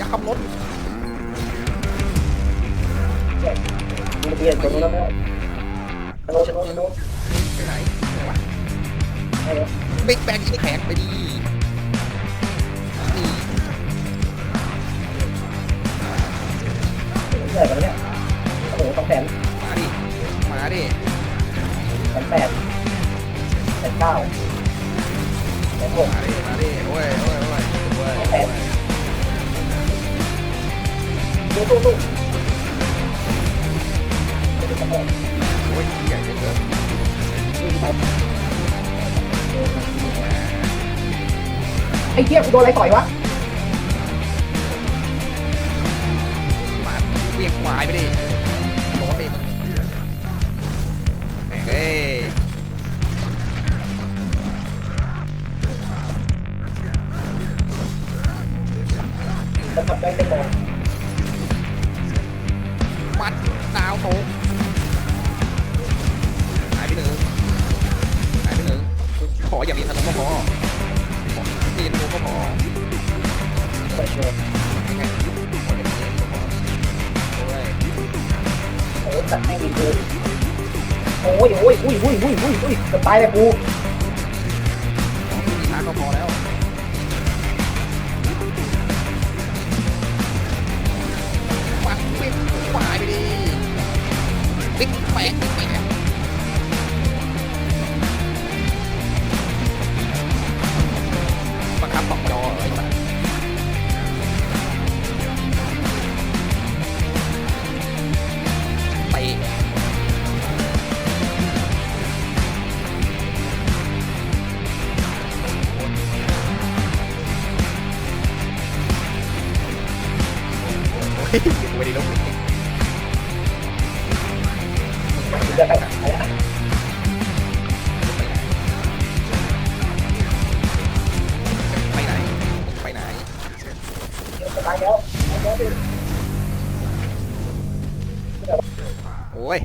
อย่าขับรถเปลี่ยนตรงนู้นแล้วนะชโนชโนชโนไปไหนไหนวะเบิ๊กแบงยิงแขนไปดีนี่เหนื่อยกันเนี่ยโอ้โหต้องแสนมาดิ มาดิแสนแปดแสนเก้าแสนหกมาดิ มาดิโอ้ยโอ้ยโอ้ยโอ้ยโอ้ย ตู้ตู้ตู้โอ้ยใหญ่เลือเกินไอ้เทียกูโดนอะไรต่อยวะมาเรียกควายไปดิโดนดิมึงแม่งเอ้ย หายไปหนึ่งหายไปหนึ่งขออย่ามีธนูก็พอขอตีธนูก็พอเปิดโชว์ยังไงขออย่ามีธนูก็พอด้วยโอ้ตัดให้ดีกูโอ้ยโอ้ยอุ้ยอุ้ยอุ้ยอุ้ยจะตายเลยกูมีช้าก็พอแล้ว ไม่ได้ลบไปไหน ไปไหนจะตายแล้วโอ้ย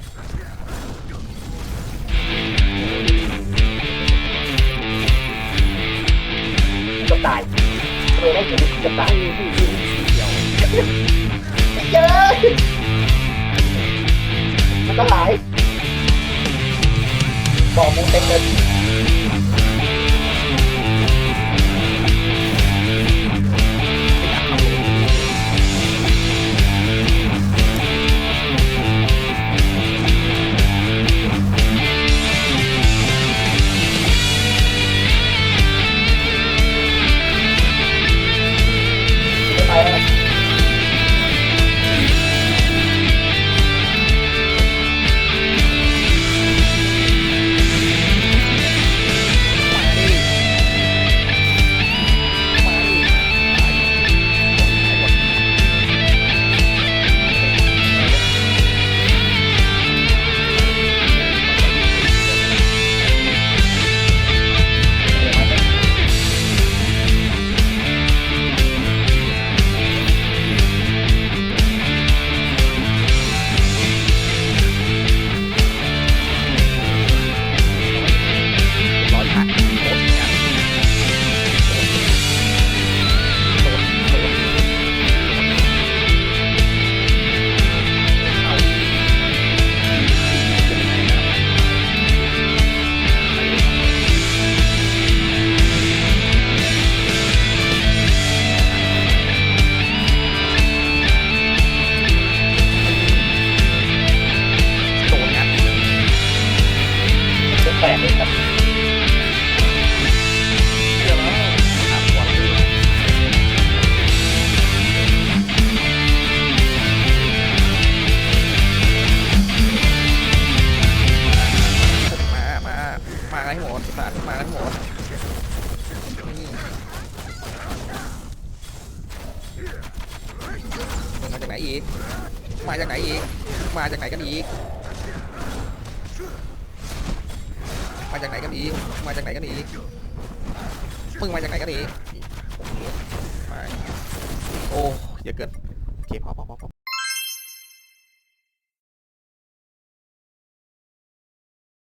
จะตายโดนแล้วจะตายเดี๋ยว เกินมันก็หายบอกมึงเต็มเลย หมดนี่มึงมาจากไหนอีก มาจากไหนอีก มาจากไหนกันอีก มาจากไหนกันอีก มาจากไหนกันอีกมึงมาจากไหนกันอีกโอ้เยอะเกินโอเคพอพอพอ